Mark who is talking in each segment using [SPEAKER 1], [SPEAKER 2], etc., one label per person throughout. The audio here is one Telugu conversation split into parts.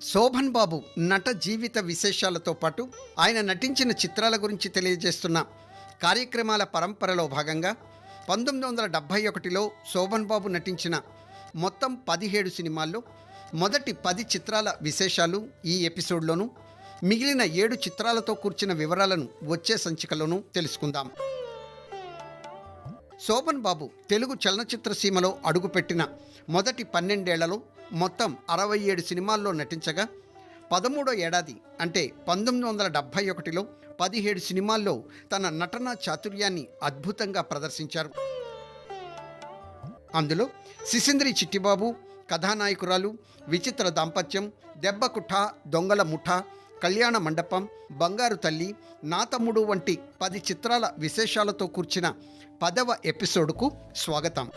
[SPEAKER 1] శోభన్ బాబు నట జీవిత విశేషాలతో పాటు ఆయన నటించిన చిత్రాల గురించి తెలియజేస్తున్న కార్యక్రమాల పరంపరలో భాగంగా పంతొమ్మిది వందల డెబ్భై ఒకటిలో శోభన్ బాబు నటించిన మొత్తం పదిహేడు సినిమాల్లో మొదటి పది చిత్రాల విశేషాలు ఈ ఎపిసోడ్లోనూ మిగిలిన ఏడు చిత్రాలతో కూర్చిన వివరాలను వచ్చే సంచికలోనూ తెలుసుకుందాం. శోభన్ బాబు తెలుగు చలనచిత్ర సీమలో అడుగుపెట్టిన మొదటి పన్నెండేళ్ళలో మొత్తం అరవై ఏడు సినిమాల్లో నటించగా పదమూడో ఏడాది అంటే పంతొమ్మిది వందల డెబ్భై ఒకటిలో పదిహేడు సినిమాల్లో తన నటనా చాతుర్యాన్ని అద్భుతంగా ప్రదర్శించారు. అందులో సిసింద్రి చిట్టిబాబు కథానాయకురాలు విచిత్ర దాంపత్యం దెబ్బకుఠ దొంగల ముఠ కళ్యాణ మండపం బంగారు తల్లి నా తమ్ముడు వంటి పది చిత్రాల విశేషాలతో కూర్చిన పదవ ఎపిసోడ్కు స్వాగతం.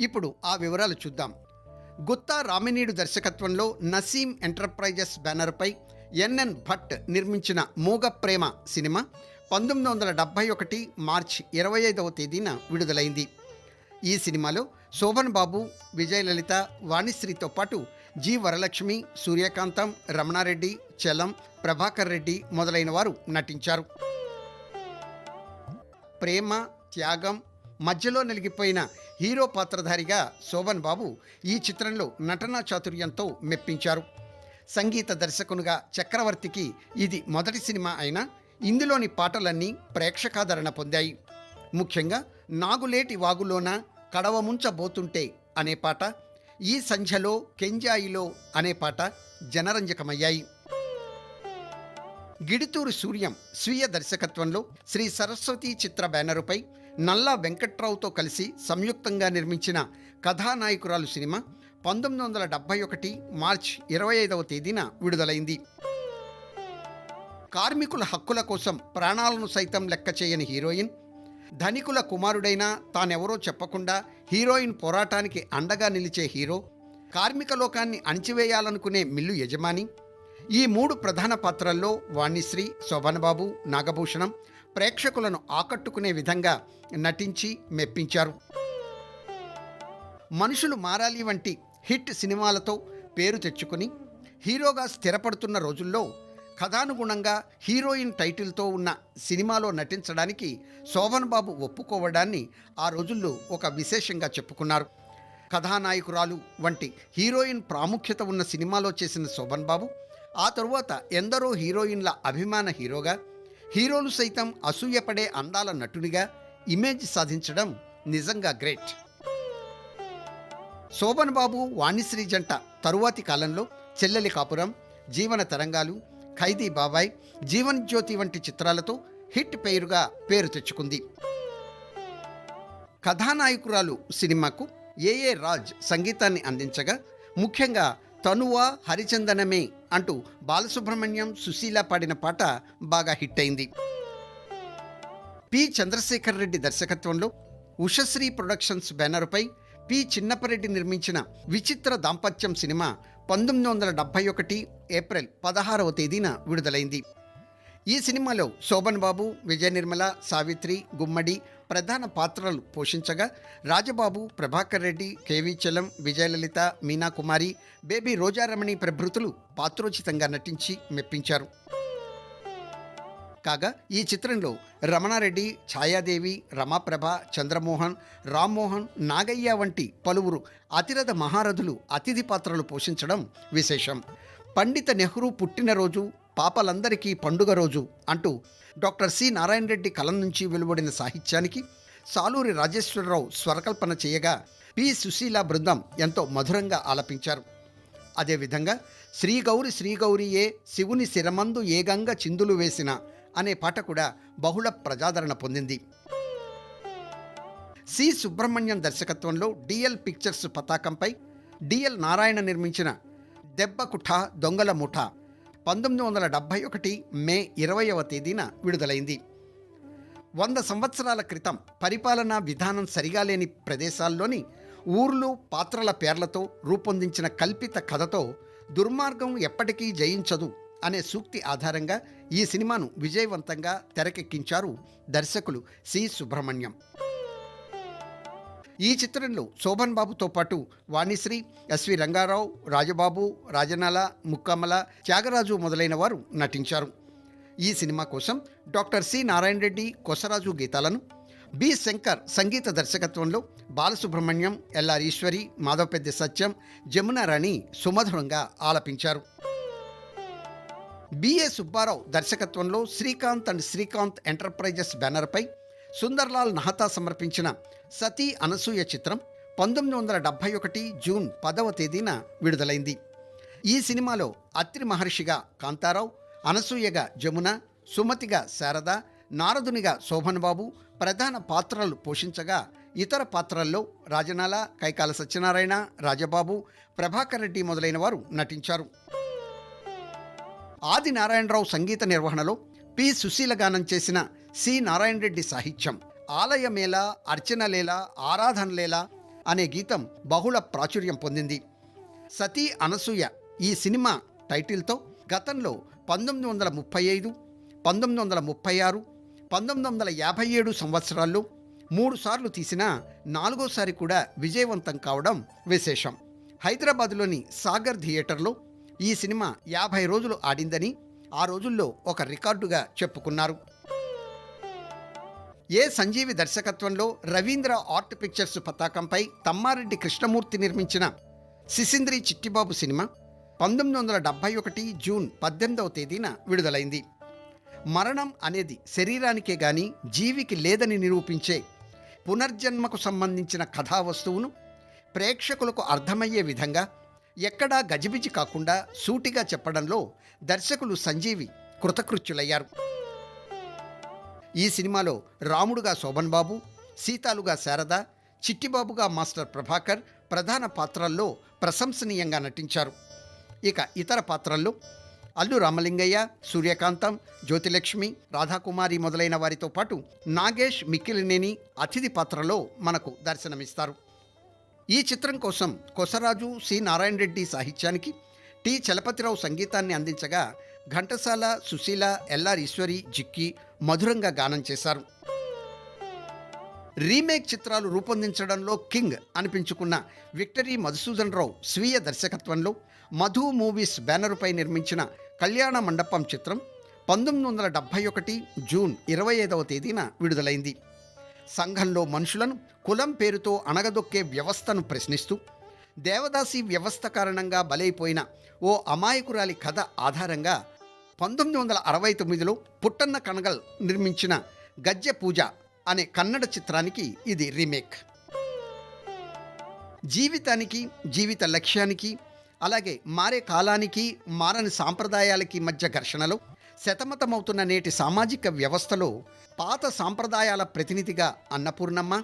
[SPEAKER 1] ఇప్పుడు ఆ వివరాలు చూద్దాం. గుత్తా రామినీడు దర్శకత్వంలో నసీం ఎంటర్ప్రైజెస్ బ్యానర్పై ఎన్ఎన్ భట్ నిర్మించిన మూగ ప్రేమ సినిమా పంతొమ్మిది వందల డెబ్భై ఒకటి మార్చి ఇరవై ఐదవ తేదీన విడుదలైంది. ఈ సినిమాలో శోభన్ బాబు విజయలలిత వాణిశ్రీతో పాటు జి వరలక్ష్మి సూర్యకాంతం రమణారెడ్డి చలం ప్రభాకర్ రెడ్డి మొదలైన వారు నటించారు. ప్రేమ త్యాగం మధ్యలో నలిగిపోయిన హీరో పాత్రధారిగా శోభన్ బాబు ఈ చిత్రంలో నటనా చాతుర్యంతో మెప్పించారు. సంగీత దర్శకునిగా చక్రవర్తికి ఇది మొదటి సినిమా అయినా ఇందులోని పాటలన్నీ ప్రేక్షకాదరణ పొందాయి. ముఖ్యంగా నాగులేటి వాగులోన కడవముంచబోతుంటే అనే పాట ఈ సంధ్యలో కెంజాయిలో అనే పాట జనరంజకమయ్యాయి. గిడితూరు సూర్యం స్వీయ దర్శకత్వంలో శ్రీ సరస్వతి చిత్ర బ్యానరుపై నల్లా వెంకట్రావుతో కలిసి సంయుక్తంగా నిర్మించిన కథానాయకురాలు సినిమా పంతొమ్మిది వందల డెబ్భై ఒకటి మార్చ్ ఇరవై ఐదవ తేదీన విడుదలైంది. కార్మికుల హక్కుల కోసం ప్రాణాలను సైతం లెక్క చేయని హీరోయిన్ ధనికుల కుమారుడైన తానెవరో చెప్పకుండా హీరోయిన్ పోరాటానికి అండగా నిలిచే హీరో కార్మిక లోకాన్ని అణిచివేయాలనుకునే మిల్లు యజమాని ఈ మూడు ప్రధాన పాత్రల్లో వాణిశ్రీ శోభనబాబు నాగభూషణం ప్రేక్షకులను ఆకట్టుకునే విధంగా నటించి మెప్పించారు. మనుషులు మారాలి వంటి హిట్ సినిమాలతో పేరు తెచ్చుకుని హీరోగా స్థిరపడుతున్న రోజుల్లో కథానుగుణంగా హీరోయిన్ టైటిల్తో ఉన్న సినిమాలో నటించడానికి శోభన్ బాబు ఒప్పుకోవడాన్ని ఆ రోజుల్లో ఒక విశేషంగా చెప్పుకున్నారు. కథానాయకురాలు వంటి హీరోయిన్ ప్రాముఖ్యత ఉన్న సినిమాలో చేసిన శోభన్ బాబు ఆ తరువాత ఎందరో హీరోయిన్ల అభిమాన హీరోగా హీరోలు సైతం అసూయపడే అందాల నటునిగా ఇమేజ్ సాధించడం నిజంగా గ్రేట్. శోభన్ బాబు వాణిశ్రీ జంట తరువాతి కాలంలో చెల్లెలి కాపురం జీవన తరంగాలు ఖైదీ బాబాయ్ జీవన్ జ్యోతి వంటి చిత్రాలతో హిట్ పేరుగా పేరు తెచ్చుకుంది. కథానాయకురాలు సినిమాకు ఏఏ రాజ్ సంగీతాన్ని అందించగా ముఖ్యంగా తనువ హరిచందనమే అంటూ బాలసుబ్రహ్మణ్యం సుశీల పాడిన పాట బాగా హిట్ అయింది. పి చంద్రశేఖర్ రెడ్డి దర్శకత్వంలో ఉషశ్రీ ప్రొడక్షన్స్ బ్యానర్పై పి చిన్నపరెడ్డి నిర్మించిన విచిత్ర దాంపత్యం సినిమా పంతొమ్మిది వందల డెబ్బై ఒకటి ఏప్రిల్ పదహారవ తేదీన విడుదలైంది. ఈ సినిమాలో శోభన్ బాబు విజయ నిర్మల సావిత్రి గుమ్మడి ప్రధాన పాత్రలు పోషించగా రాజబాబు ప్రభాకర్ రెడ్డి కేవీ చలం విజయలలిత మీనా కుమారి బేబీ రోజారమణి ప్రభృతులు పాత్రోచితంగా నటించి మెప్పించారు. కాగా ఈ చిత్రంలో రమణారెడ్డి ఛాయాదేవి రమాప్రభ చంద్రమోహన్ రామ్మోహన్ నాగయ్య వంటి పలువురు అతిరథ మహారథులు అతిథి పాత్రలు పోషించడం విశేషం. పండిత నెహ్రూ పుట్టినరోజు పాపలందరికీ పండుగ రోజు అంటూ డాక్టర్ సి నారాయణ రెడ్డి కలం నుంచి వెలువడిన సాహిత్యానికి సాలూరి రాజేశ్వరరావు స్వరకల్పన చేయగా పి సుశీల బృందం ఎంతో మధురంగా ఆలపించారు. అదేవిధంగా శ్రీగౌరి శ్రీగౌరియే శివుని శిరమందు ఏగంగా చిందులు వేసిన అనే పాట కూడా బహుళ ప్రజాదరణ పొందింది. సి సుబ్రహ్మణ్యం దర్శకత్వంలో డిఎల్ పిక్చర్స్ పతాకంపై డిఎల్ నారాయణ నిర్మించిన దెబ్బకుఠ దొంగల ముఠా పంతొమ్మిది వందల డెబ్భై ఒకటి మే ఇరవైవ తేదీన విడుదలైంది. వంద సంవత్సరాల క్రితం పరిపాలనా విధానం సరిగా లేని ప్రదేశాల్లోని ఊర్లు పాత్రల పేర్లతో రూపొందించిన కల్పిత కథతో దుర్మార్గం ఎప్పటికీ జయించదు అనే సూక్తి ఆధారంగా ఈ సినిమాను విజయవంతంగా తెరకెక్కించారు దర్శకులు సి సుబ్రహ్మణ్యం. ఈ చిత్రంలో శోభన్ బాబుతో పాటు వాణిశ్రీ ఎస్వి రంగారావు రాజబాబు రాజనాల ముక్కమ్మల త్యాగరాజు మొదలైన వారు నటించారు. ఈ సినిమా కోసం డాక్టర్ సి నారాయణ రెడ్డి కొసరాజు గీతాలను బి శంకర్ సంగీత దర్శకత్వంలో బాలసుబ్రహ్మణ్యం ఎల్ఆర్ ఈశ్వరి మాధవపెద్ది సత్యం జమునారాణి సుమధురంగా ఆలపించారు. బిఏ సుబ్బారావు దర్శకత్వంలో శ్రీకాంత్ అండ్ శ్రీకాంత్ ఎంటర్ప్రైజెస్ బ్యానర్పై సుందర్లాల్ నహతా సమర్పించిన సతీ అనసూయ చిత్రం పంతొమ్మిది వందల డెబ్భై ఒకటి జూన్ పదవ తేదీన విడుదలైంది. ఈ సినిమాలో అత్రి మహర్షిగా కాంతారావు అనసూయగా జమున సుమతిగా శారద నారదునిగా శోభన్ బాబు ప్రధాన పాత్రలు పోషించగా ఇతర పాత్రల్లో రాజనాల కైకాల సత్యనారాయణ రాజబాబు ప్రభాకర్ రెడ్డి మొదలైన వారు నటించారు. ఆది నారాయణరావు సంగీత నిర్వహణలో పి సుశీల గానం చేసిన సి. నారాయణ రెడ్డి సాహిత్యం ఆలయమేలా అర్చనలేలా ఆరాధనలేలా అనే గీతం బహుళ ప్రాచుర్యం పొందింది. సతీ అనసూయ ఈ సినిమా టైటిల్తో గతంలో పంతొమ్మిది వందల ముప్పై ఐదు పంతొమ్మిది వందల ముప్పై ఆరు పంతొమ్మిది వందల యాభై ఏడు సంవత్సరాల్లో మూడు సార్లు తీసిన నాలుగోసారి కూడా విజయవంతం కావడం విశేషం. హైదరాబాద్లోని సాగర్ థియేటర్లో ఈ సినిమా యాభై రోజులు ఆడిందని ఆ రోజుల్లో ఒక రికార్డుగా చెప్పుకున్నారు. ఏ సంజీవి దర్శకత్వంలో రవీంద్ర ఆర్ట్ పిక్చర్స్ పతాకంపై తమ్మారెడ్డి కృష్ణమూర్తి నిర్మించిన సిసింద్రి చిట్టిబాబు సినిమా పంతొమ్మిది వందల డెబ్భై ఒకటి జూన్ పద్దెనిమిదవ తేదీన విడుదలైంది. మరణం అనేది శరీరానికే గాని జీవికి లేదని నిరూపించే పునర్జన్మకు సంబంధించిన కథా వస్తువును ప్రేక్షకులకు అర్థమయ్యే విధంగా ఎక్కడా గజిబిజి కాకుండా సూటిగా చెప్పడంలో దర్శకులు సంజీవి కృతకృత్యులయ్యారు. ఈ సినిమాలో రాముడుగా శోభన్ బాబు సీతాలుగా శారద చిట్టిబాబుగా మాస్టర్ ప్రభాకర్ ప్రధాన పాత్రల్లో ప్రశంసనీయంగా నటించారు. ఇక ఇతర పాత్రల్లో అల్లు రామలింగయ్య సూర్యకాంతం జ్యోతిలక్ష్మి రాధాకుమారి మొదలైన వారితో పాటు నాగేష్ మిక్కిలినేని అతిథి పాత్రలో మనకు దర్శనమిస్తారు. ఈ చిత్రం కోసం కొసరాజు సి. నారాయణ రెడ్డి సాహిత్యానికి టి. చలపతిరావు సంగీతాన్ని అందించగా ఘంటసాల సుశీల ఎల్ఆర్ ఈశ్వరి జిక్కి మధురంగా గానం చేశారు. రీమేక్ చిత్రాలు రూపొందించడంలో కింగ్ అనిపించుకున్న విక్టరీ మధుసూదన్ రావు స్వీయ దర్శకత్వంలో మధు మూవీస్ బ్యానరుపై నిర్మించిన కళ్యాణ మండపం చిత్రం పంతొమ్మిది వందల డెబ్భై ఒకటి జూన్ ఇరవై ఐదవ తేదీన విడుదలైంది. సంఘంలో మనుషులను కులం పేరుతో అణగదొక్కే వ్యవస్థను ప్రశ్నిస్తూ దేవదాసి వ్యవస్థ కారణంగా బలైపోయిన ఓ అమాయకురాలి కథ ఆధారంగా పంతొమ్మిది వందల అరవై తొమ్మిదిలో పుట్టన్న కనగల్ నిర్మించిన గజ్జె పూజ అనే కన్నడ చిత్రానికి ఇది రీమేక్. జీవితానికి జీవిత లక్ష్యానికి అలాగే మారే కాలానికి మారని సాంప్రదాయాలకి మధ్య ఘర్షణలో శతమతమవుతున్న నేటి సామాజిక వ్యవస్థలో పాత సాంప్రదాయాల ప్రతినిధిగా అన్నపూర్ణమ్మ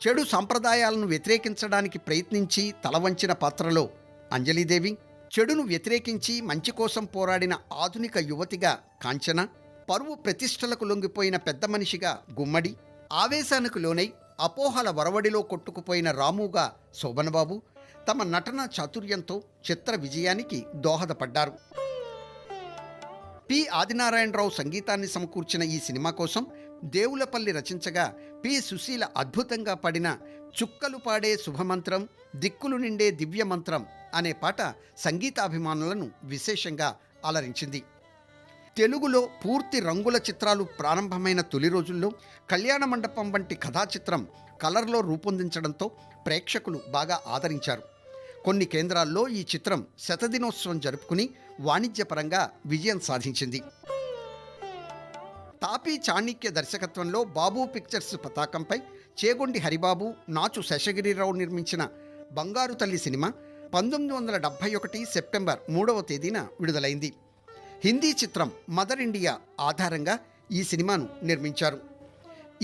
[SPEAKER 1] చెడు సాంప్రదాయాలను వ్యతిరేకించడానికి ప్రయత్నించి తలవంచిన పాత్రలో అంజలీదేవి చెడును వ్యతిరేకించి మంచి కోసం పోరాడిన ఆధునిక యువతిగా కాంచన పరువు ప్రతిష్టలకు లొంగిపోయిన పెద్ద మనిషిగా గుమ్మడి ఆవేశానికి లోనై అపోహల వరవడిలో కొట్టుకుపోయిన రాముగా శోభనబాబు తమ నటన చాతుర్యంతో చిత్ర విజయానికి దోహదపడ్డారు. పి. ఆదినారాయణరావు సంగీతాన్ని సమకూర్చిన ఈ సినిమా కోసం దేవులపల్లి రచించగా పి. సుశీల అద్భుతంగా పాడిన చుక్కలు పాడే శుభమంత్రం దిక్కులు నిండే దివ్య మంత్రం అనే పాట సంగీతాభిమానులను విశేషంగా అలరించింది. తెలుగులో పూర్తి రంగుల చిత్రాలు ప్రారంభమైన తొలి రోజుల్లో కళ్యాణ మండపం వంటి కథా చిత్రం కలర్లో రూపొందించడంతో ప్రేక్షకులు బాగా ఆదరించారు. కొన్ని కేంద్రాల్లో ఈ చిత్రం శతదినోత్సవం జరుపుకుని వాణిజ్యపరంగా విజయం సాధించింది. తాపీ చాణిక్య దర్శకత్వంలో బాబు పిక్చర్స్ పతాకంపై చేగొండి హరిబాబు నాచు శేషగిరిరావు నిర్మించిన బంగారు తల్లి సినిమా పంతొమ్మిది వందల డెబ్భై ఒకటి సెప్టెంబర్ మూడవ తేదీన విడుదలైంది. హిందీ చిత్రం మదర్ ఇండియా ఆధారంగా ఈ సినిమాను నిర్మించారు.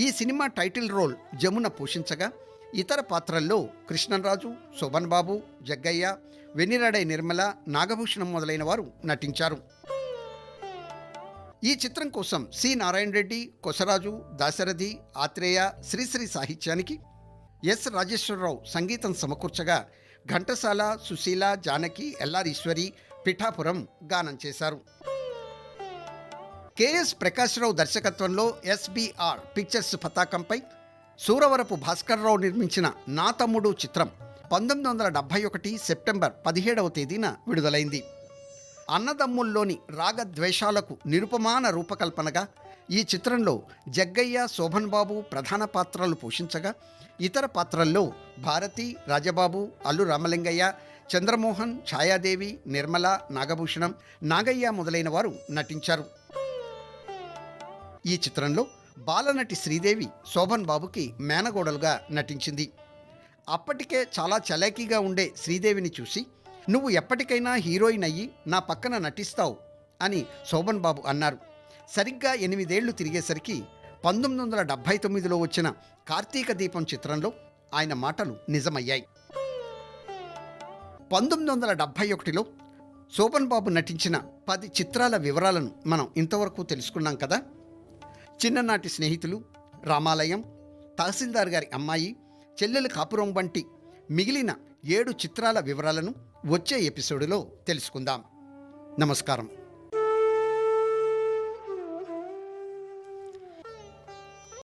[SPEAKER 1] ఈ సినిమా టైటిల్ రోల్ జమున పోషించగా ఇతర పాత్రల్లో కృష్ణరాజు శోభన్ బాబు జగ్గయ్య వెన్నిరాడై నిర్మల నాగభూషణం మొదలైన వారు నటించారు. ఈ చిత్రం కోసం సి. నారాయణ రెడ్డి కొసరాజు దాశరథి ఆత్రేయ శ్రీశ్రీ సాహిత్యానికి ఎస్. రాజేశ్వరరావు సంగీతం సమకూర్చగా ఘంటసాల సుశీల జానకి ఎల్లారీశ్వరి పిఠాపురం గానం చేశారు. కెఎస్ ప్రకాశ్రావు దర్శకత్వంలో ఎస్బిఆర్ పిక్చర్స్ పతాకంపై సూరవరపు భాస్కర్రావు నిర్మించిన నా తమ్ముడు చిత్రం పంతొమ్మిది వందల డెబ్భై ఒకటి సెప్టెంబర్ పదిహేడవ తేదీన విడుదలైంది. అన్నదమ్ముల్లోని రాగద్వేషాలకు నిరుపమాన రూపకల్పనగా ఈ చిత్రంలో జగ్గయ్య శోభన్ బాబు ప్రధాన పాత్రలు పోషించగా ఇతర పాత్రల్లో భారతి రాజబాబు అల్లు రామలింగయ్య చంద్రమోహన్ ఛాయాదేవి నిర్మల నాగభూషణం నాగయ్య మొదలైన వారు నటించారు. ఈ చిత్రంలో బాలనటి శ్రీదేవి శోభన్ బాబుకి మేనగోడలుగా నటించింది. అప్పటికే చాలా చలాకీగా ఉండే శ్రీదేవిని చూసి నువ్వు ఎప్పటికైనా హీరోయిన్ అయ్యి నా పక్కన నటిస్తావు అని శోభన్ బాబు అన్నారు. సరిగ్గా ఎనిమిదేళ్ళు తిరిగేసరికి పంతొమ్మిది వందల డెబ్భై తొమ్మిదిలో వచ్చిన కార్తీక దీపం చిత్రంలో ఆయన మాటలు నిజమయ్యాయి. పంతొమ్మిది వందల డెబ్భై ఒకటిలో శోభన్ బాబు నటించిన పది చిత్రాల వివరాలను మనం ఇంతవరకు తెలుసుకున్నాం కదా? చిన్ననాటి స్నేహితులు రామాలయం తహసీల్దార్ గారి అమ్మాయి చెల్లెలు కాపురం వంటి మిగిలిన ఏడు చిత్రాల వివరాలను వచ్చే ఎపిసోడులో తెలుసుకుందాం. నమస్కారం.